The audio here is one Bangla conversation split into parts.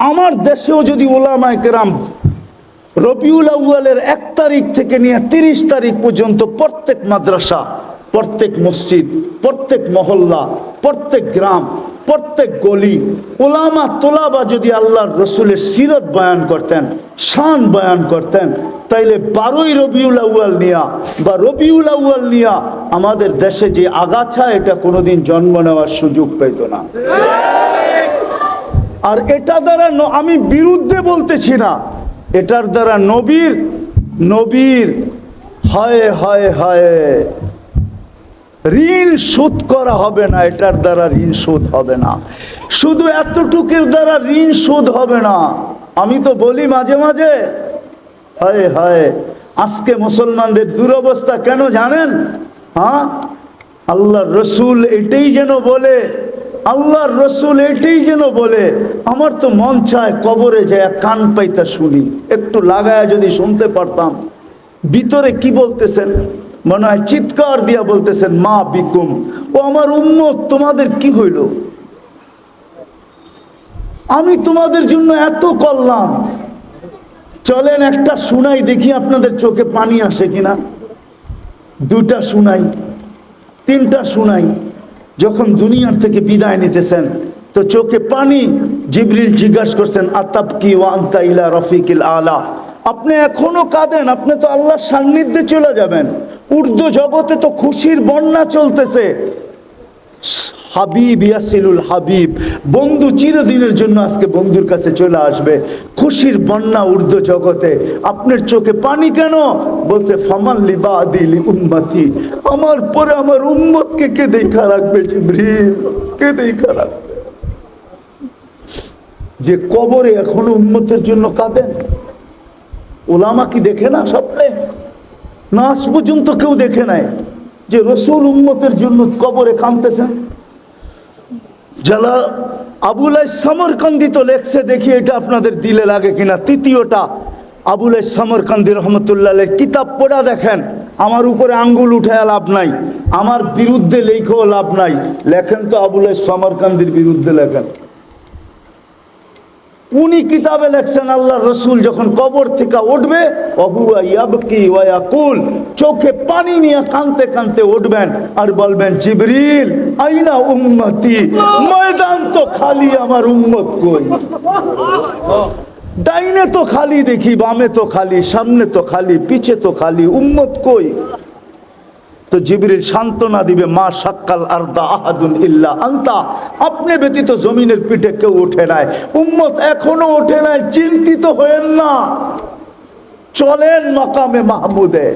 আমার দেশেও যদি ওলামায় কেরাম রবিউল আউয়ালের এক তারিখ থেকে নিয়ে তিরিশ তারিখ পর্যন্ত প্রত্যেক মাদ্রাসা, প্রত্যেক মসজিদ, প্রত্যেক মহল্লা, প্রত্যেক গ্রাম, প্রত্যেক গলি, ওলামা তোলাবা যদি আল্লাহর রসুলের সিরত বয়ান করতেন, শান বয়ান করতেন, তাইলে বারোই রবিউল আউয়াল নিয়া বা রবিউল আউয়াল নিয়া আমাদের দেশে যে আগাছা, এটা কোনোদিন জন্ম নেওয়ার সুযোগ পেত না। আর এটা দ্বারা আমি বিরুদ্ধে বলতেছি না। এটার দ্বারা নবীর নবীর, হায় হায় হায়, ঋণ শোধ করা হবে না, এটার দ্বারা ঋণ শোধ হবে না। শুধু এতটুকুর দ্বারা ঋণ শোধ হবে না। আমি তো বলি মাঝে মাঝে, হায় হায়, আজকে মুসলমানদের দুরবস্থা কেন জানেন? হ্যাঁ? আল্লাহ রসুল এটাই যেন বলে আল্লাহর রসুল এটাই যেন বলে, আমার তো মন চায় কবরে যায়, কান পাইতা শুনি। একটু লাগায় যদি শুনতে পারতাম। ভিতরে কি বলতেছেন? মনে হয় চিৎকার দিয়া বলতেছেন, মা বিকুম। ও আমার উম্মত, তোমাদের কি হইল? আমি তোমাদের জন্য এত করলাম। চলেন একটা শুনাই দেখি আপনাদের চোখে পানি আসে কিনা। দুটা শুনাই, তিনটা শুনাই। যখন দুনিয়ার থেকে বিদায় নিতেছেন, তো চোখে পানি জিবরিল জিজ্ঞাসা করছেন আতাব কি ওয়ান্তা ইলা রফিকিল আলা? আপনি এখনও কাঁদেন, আপনি তো আল্লাহর সান্নিধ্যে চলে যাবেন। উর্দু জগতে তো খুশির বন্যা চলতেছে। হাবিব ইয়াসিলুল হাবিব। বন্ধু চিরদিনের জন্য আজকে বন্ধুর কাছে চলে আসবে। খুশির বন্যা উর্দু জগতে। আপনার চোখে পানি কেন? বলছে, ফামান লিবা দিলি উম্মতি। আমার পরে আমার উম্মতকে কে দেখা রাখবে, জিবরিল? কে দেখা রাখবে? যে কবরে এখনও উম্মতের জন্য কাঁদেন ওলামা কি দেখে না স্বপ্নে? না আজ পর্যন্ত কেউ দেখে নাই যে রসুল উম্মতের জন্য কবরে কাঁদতেছেন? যারা আবুল সমরকান্দি তো লেখছে, দেখি এটা আপনাদের দিলে লাগে কিনা। তৃতীয়টা, আবুল সমরকান্দি রহমতুল্লাহ কিতাব পড়া দেখেন, আমার উপরে আঙ্গুল উঠে লাভ নাই, আমার বিরুদ্ধে লেখেও লাভ নাই। লেখেন তো আবুল সমরকান্দির বিরুদ্ধে লেখেন। উনি কিতাবে লেখছেন আল্লাহ রসুল যখন কবর থেকে উঠবে অহুয়া চোখে পানি নিয়ে কানতে কানতে উঠবেন আর বলবেন, জিবরিল, আইনা উম্মতি? ময়দান তো খালি আমার উম্মত কই? ডাইনে তো খালি দেখি, বামে তো খালি, সামনে তো খালি, পিছে তো খালি, উম্মত কই? তো জিবরিল সান্ত্বনা দিবে, মা সাক্কাল আরদা আহাদুন ইল্লা আন্তা। আপনি ব্যতীত জমিনের পিঠে কেউ ওঠে নাই। উম্মত এখনও ওঠে নাই, চিন্তিত হয়েন না। চলেন মাকামে মাহমুদে।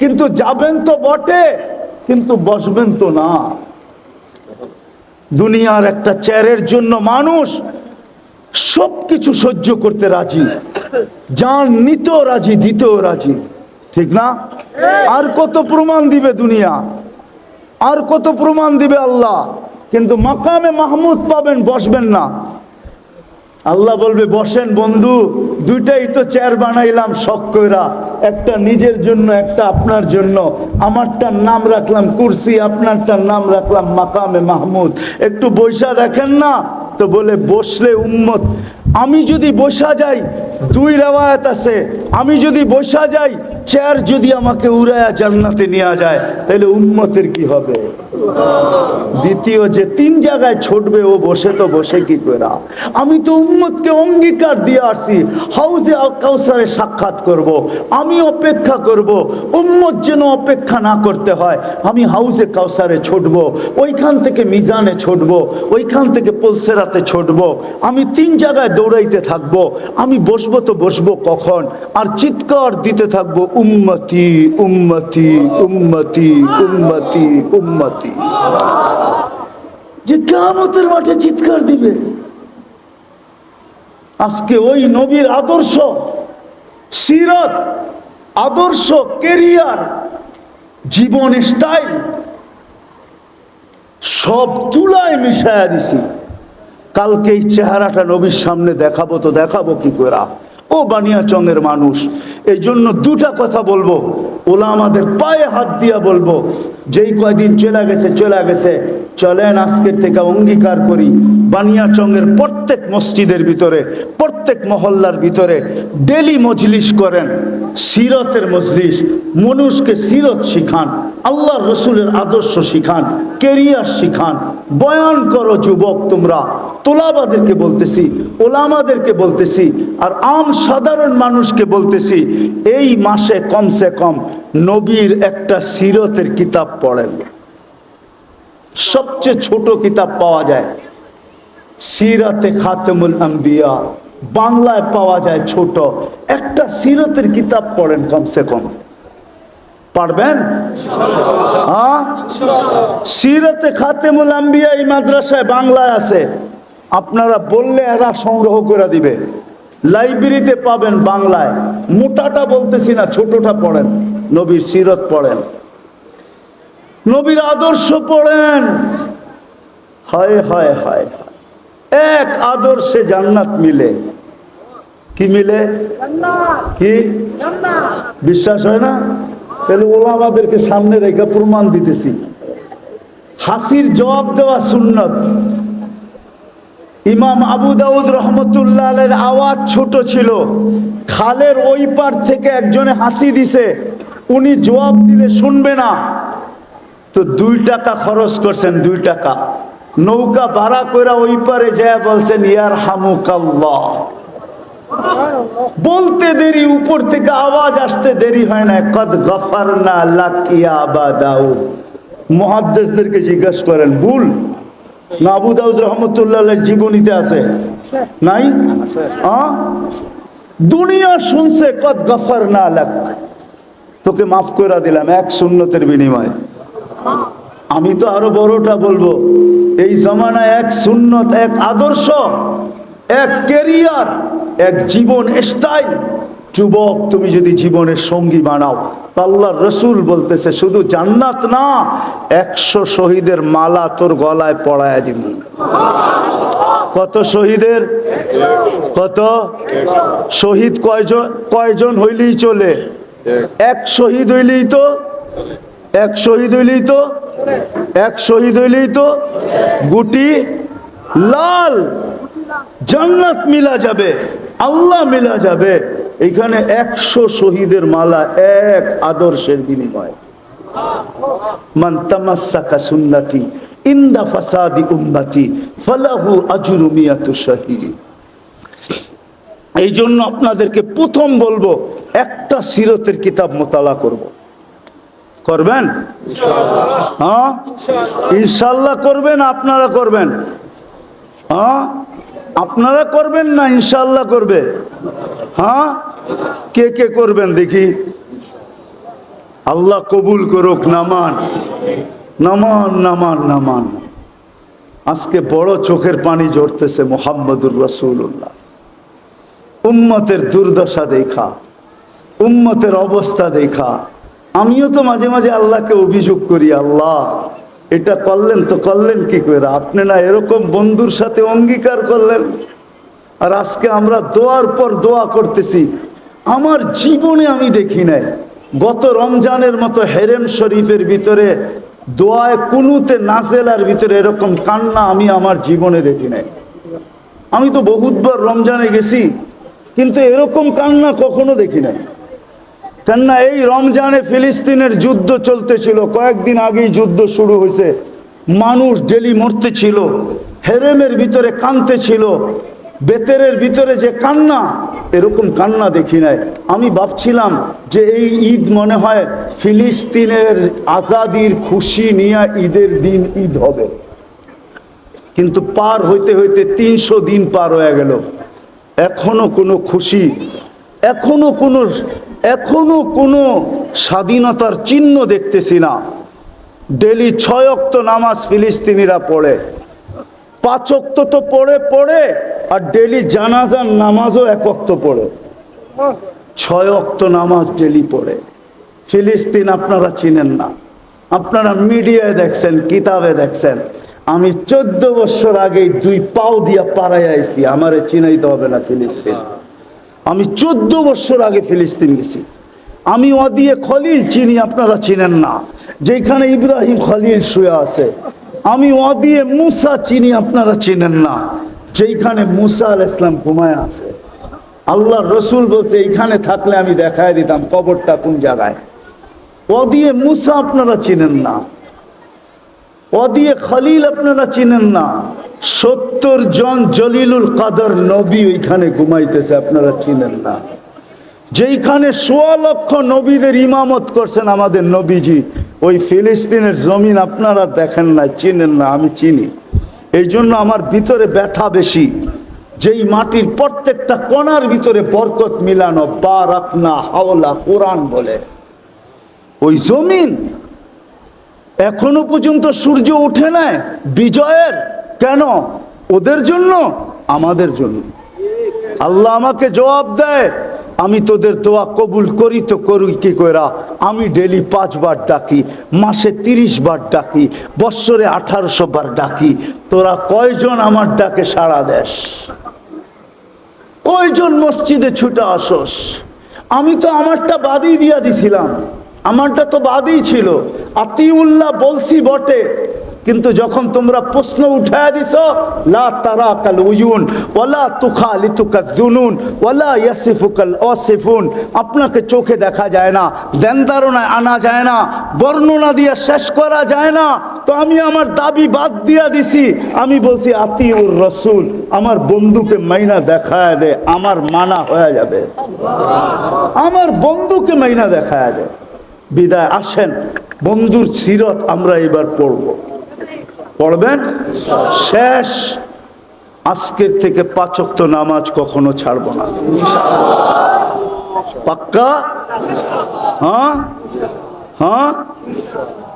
কিন্তু যাবেন তো বটে, কিন্তু বসবেন তো না। দুনিয়ার একটা চেয়ারের জন্য মানুষ সব কিছু সহ্য করতে রাজি। যান নিতেও রাজি, দিতেও রাজি। ঠিক না? আর কত প্রমাণ দিবে দুনিয়া? আর কত প্রমাণ দিবে আল্লাহ? কিন্তু মাকামে মাহমুদ পাবেন, বসবেন না। আল্লাহ বলবে, বসেন বন্ধু, দুইটাই তো চেয়ার বানাইলাম শখ কইরা। একটা নিজের জন্য, একটা আপনার জন্য। আমারটার নাম রাখলাম কুরসি, আপনারটার নাম রাখলাম মাকামে মাহমুদ। একটু বৈশা দেখেন না? তো বলে, বসলে উম্মত। আমি যদি বসা যাই, দুই রেওয়ায়ত আছে আমি যদি বসা যাই, চেয়ার যদি আমাকে উড়ায়া জান্নাতে নেওয়া যায়, তাহলে উম্মতের কি হবে দ্বিতীয় যে তিন জায়গায় ছুটবে, ও বসে তো বসে কি করে আমি তো উম্মতকে অঙ্গীকার দিয়ে আসছি হাউসে কাউসারে সাক্ষাৎ করব। আমি অপেক্ষা করব। উম্মত যেন অপেক্ষা না করতে হয়, আমি হাউসে কাউসারে ছুটবো, ওইখান থেকে মিজানে ছুটবো, ওইখান থেকে পলসেরাতে ছুটবো আমি তিন জায়গায় দৌড়াইতে থাকব, আমি বসবো তো বসবো কখন? আর চিৎকার দিতে থাকব, উম্মতি উম্মতি উম্মতি উম্মতি উম্মতি। যে কেমতের মাঠে চিৎকার দিবে। আজকে ওই নবীর আদর্শ, সিরত, আদর্শ, কেরিয়ার, জীবন স্টাইল সব তুলায় মিশায়া দিছি। কালকে এই চেহারাটা নবীর সামনে দেখাবো, তো দেখাবো কি করে? ও বানিয়াচংয়ের মানুষ এই জন্য দুটা কথা বলব। ওলা আমাদের পায়ে হাত দিয়া বলব, যেই কয়দিন চলে গেছে চলে গেছে, চলেন আজকের থেকে অঙ্গীকার করি। বানিয়াচংয়ের প্রত্যেক মসজিদের ভিতরে, প্রত্যেক মহল্লার ভিতরে, ডেলি মজলিস করেন। সিরতের মজলিস মানুষকে সিরত শিখান আল্লাহ রসুলের আদর্শ শিখান, কেরিয়ার শিখান। বয়ান করো যুবক তোমরা, তোলাবাদেরকে বলতেছি, ওলামাদেরকে বলতেছি, আর আম সাধারণ মানুষকে বলতেছি, এই মাসে কমসে কম নবীর একটা সিরতের কিতাব পড়েন। সবচেয়ে ছোট কিতাব পাওয়া যায়, সিরাতে খাতেমুল আম্বিয়া। বাংলায় পাওয়া যায় ছোট। একটা সিরতের কিতাব পড়েন কমসে কম। পারবেন? হ্যাঁ? সিরতে খাতেমুল আম্বিয়া এই মাদ্রাসায় বাংলায় আছে। আপনারা বললে এরা সংগ্রহ করে দিবে। লাইব্রেরিতে পাবেন বাংলায়। মোটাটা বলতেছি না, ছোটটা পড়েন। নবীর সিরত পড়েন। নবীর আদর্শ পড়েন। হায় হায় হায়। এক আদর্শে জান্নাত মিলে। কি মিলে? কি? বিশ্বাস হয় না? তাহলে ওলা আমাদেরকে সামনে রেখে প্রমাণ দিতেছি। হাসির জবাব দেওয়া সুন্নত। ইমাম আবু দাউদ রহমতুল্লাহ আওয়াজ ছোট ছিল। খালের ওই পার থেকে একজনে হাসি দিছে। উনি জবাব দিলে শুনবে না। তো দুই টাকা খরচ করছেন, দুই টাকা। নৌকা ভাড়া কইরা ওই পারে যায় বলছেন ইয়ার হামুকাল্লাহ বলতে দেরি, উপর থেকে আওয়াজ আসতে দেরি হয় না। কদ গফার না লাকিয়া বা দাউদ মহাদ্দেশদেরকে জিজ্ঞাসা করেন, ভুল? না, আবু দাউদ রহমতুল্লাহ জীবনীতে আছে? নাই? দুনিয়া শুনছে, কদ গফার না লাক। তোকে মাফ করে দিলাম, এক সুন্নতের বিনিময়ে। আমি তো আরও বড়টা বলব। এই জমানায় এক সুন্নত এক আদর্শ এক কেরিয়ার এক জীবন স্টাইল। যুবক তুমি যদি জীবনের সঙ্গী বানাও আল্লাহর রসুল বলতেছে শুধু জান্নাত না একশো শহীদের মালা তোর গলায় পড়ায় দিব। কত শহীদের? কত? শহীদ কয়জন কয়জন হইলেই চলে? এক শহীদ হইলেই তো এক শহীদ হইলেই তো, এক শহীদ হইলেই তো গুটি লাল জান্নাত মিলা যাবে, আল্লাহ মিলা যাবে। এখানে একশো শহীদের মালা এক আদর্শের বিনিময়। মান তামাসাকা সুন্নতি, ইন্দা ফাসাদি উম্মতি, ফালাহু আজরু মিয়াতু শাহীদ। এই জন্য আপনাদেরকে প্রথম বলব, একটা সিরতের কিতাব মোতালা করব। করবেন? হ্যাঁ? ইনশাল্লাহ করবেন, আপনারা করবেন। হ্যাঁ? আপনারা করবেন না ইনশাল্লাহ করবে? হ্যাঁ? কে কে করবেন দেখি? আল্লাহ কবুল করুক, নামান। নামান নামান নামান। আজকে বড় চোখের পানি ঝরতেছে মোহাম্মদুর রসুল্লাহ উম্মতের দুর্দশা দেখা, উম্মতের অবস্থা দেখা। আমিও তো মাঝে মাঝে আল্লাহকে অভিযোগ করি, আল্লাহ, এটা করলেন তো করলেন কি করে? আপনি না এরকম বন্ধুর সাথে অঙ্গীকার করলেন। আর আজকে আমরা দোয়ার পর দোয়া করতেছি। আমার জীবনে আমি দেখি নাই। গত রমজানের মতো হেরেম শরীফের ভিতরে, দোয়ায় কুনুতে নাজেলার ভিতরে এরকম কান্না আমি আমার জীবনে দেখি নাই। আমি তো বহুতবার রমজানে গেছি, কিন্তু এরকম কান্না কখনো দেখি নাই। কেননা এই রমজানে ফিলিস্তিনের যুদ্ধ চলতেছিল। কয়েকদিন আগেই যুদ্ধ শুরু হয়েছে। মানুষ ডেলি মরতে ছিল, হেরেমের ভিতরে কানতে ছিল, বেতেরের ভিতরে যে কান্না, এরকম কান্না দেখি নাই। আমি ভাবছিলাম যে এই ঈদ মনে হয় ফিলিস্তিনের আজাদির খুশি নিয়ে ঈদের দিন ঈদ হবে। কিন্তু পার হইতে হইতে তিনশো দিন পার হয়ে গেল। এখনও কোনো খুশি, এখনও কোনো এখনও কোনো স্বাধীনতার চিহ্ন দেখতেছি না। ডেলি ছয় অক্ত নামাজ ফিলিস্তিনিরা পড়ে। পাঁচ অক্ত তো পড়ে পড়ে, আর ডেলি জানাজার নামাজও এক অক্ত পড়ে। ছয় অক্ত নামাজ ডেলি পড়ে। ফিলিস্তিন আপনারা চিনেন না। আপনারা মিডিয়ায় দেখছেন, কিতাবে দেখছেন। আমি চোদ্দ বছর আগেই দুই পাও দিয়া পাড়ায় আইছি, আমারে চিনাইতে হবে না ফিলিস্তিন। আমি চোদ্দ বছর আগে ফিলিস্তিন গেছি। আমি ওদিয়ে খলিল চিনি, আপনারা চিনেন না। যেখানে ইব্রাহিম খলিল শুয়ে আছে। আমি ওদিয়ে মুসা চিনি, আপনারা চিনেন না। যেখানে মুসা আল ইসলাম ঘুমায় আছে। আল্লাহ রসুল বলছে, এইখানে থাকলে আমি দেখায় দিতাম কবরটা কোন জায়গায়? ওদিয়ে মুসা, আপনারা চিনেন না। ওদিয়ে খলিল আপনারা চিনেন না, সত্তর জন জলিলুল কাদর নবী ওইখানে ঘুমাইতেছে, আপনারা চিনেন না। যেইখানে সোয়া লক্ষ নবীদের ইমামত করছেন আমাদের নবীজি, ওই ফিলিস্তিনের জমিন আপনারা দেখেন না, চিনেন না, আমি চিনি। এই জন্য আমার ভিতরে ব্যথা বেশি। যেই মাটির প্রত্যেকটা কণার ভিতরে বরকত মিলানো বা রাখনা হাওলা কোরআন বলে। ওই জমিন এখনও পর্যন্ত সূর্য উঠে নাই। বিজয়ের? কেন? ওদের জন্য? আমাদের জন্য। আল্লাহ আমাকে জবাব দেয়, আমি তোদের দোয়া কবুল করি তো করি কি কইরা? আমি ডেলি পাঁচবার ডাকি, মাসে তিরিশ বার ডাকি, বৎসরে আঠারোশো বার ডাকি। তোরা কয়জন আমার ডাকে সাড়া দেশ কয়জন মসজিদে ছুটে আসস? আমি তো আমারটা বাদই দিয়া দিছিলাম। আমারটা তো বাদই ছিল। আতিউল্লাহ বলছি বটে, কিন্তু যখন তোমরা প্রশ্ন উঠায় দিছ, লা তারা কাল উয়ুন, ওয়ালা তুখা লিতুকা দুনুন ওয়ালা ইয়াসিফুকাল অসিফুন আপনাকে চোখে দেখা যায় না, দেন ধারণায় আনা যায় না, বর্ণনা দিয়ে শেষ করা যায় না। তো আমি আমার দাবি বাদ দিয়া দিছি। আমি বলছি, আতিউর রসুল, আমার বন্ধুকে মাইনা দেখায় দে, আমার মানা হয়ে যাবে। আমার বন্ধুকে মাইনা দেখায় দে। বিদায়, আসেন। বন্ধুর সিরত আমরা এবার পড়ব। পড়বেন? শেষ। আজকের থেকে পাচক্ত নামাজ কখনো ছাড়বো না। পাক্কা? হ্যাঁ? হ্যাঁ?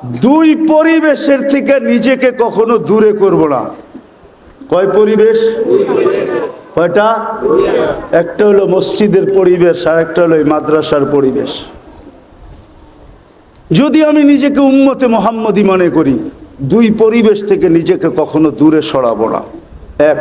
দুই পরিবেশের থেকে নিজেকে কখনো দূরে করব না। কয় পরিবেশ? কয়টা? একটা হলো মসজিদের পরিবেশ আর একটা হলো মাদ্রাসার পরিবেশ। যদি আমি নিজেকে উম্মতে মোহাম্মদী মনে করি, দুই পরিবেশ থেকে নিজেকে কখনো দূরে সরাবো না। এক